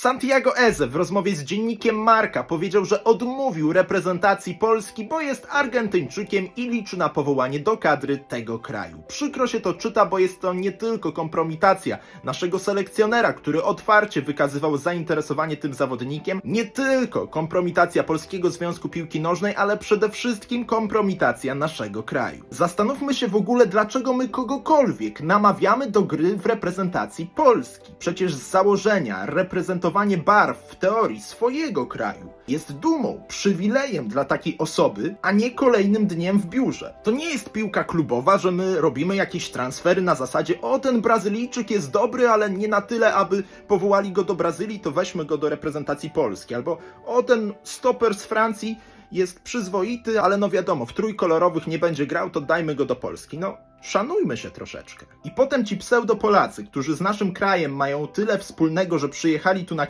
Santiago Eze w rozmowie z dziennikiem Marka powiedział, że odmówił reprezentacji Polski, bo jest Argentyńczykiem i liczy na powołanie do kadry tego kraju. Przykro się to czyta, bo jest to nie tylko kompromitacja naszego selekcjonera, który otwarcie wykazywał zainteresowanie tym zawodnikiem, nie tylko kompromitacja Polskiego Związku Piłki Nożnej, ale przede wszystkim kompromitacja naszego kraju. Zastanówmy się w ogóle, dlaczego my kogokolwiek namawiamy do gry w reprezentacji Polski. Przecież z założenia barw w teorii swojego kraju jest dumą, przywilejem dla takiej osoby, a nie kolejnym dniem w biurze. To nie jest piłka klubowa, że my robimy jakieś transfery na zasadzie o ten Brazylijczyk jest dobry, ale nie na tyle, aby powołali go do Brazylii, to weźmy go do reprezentacji Polski. Albo o ten stoper z Francji jest przyzwoity, ale no wiadomo, w trójkolorowych nie będzie grał, to dajmy go do Polski. No, szanujmy się troszeczkę. I potem ci pseudopolacy, którzy z naszym krajem mają tyle wspólnego, że przyjechali tu na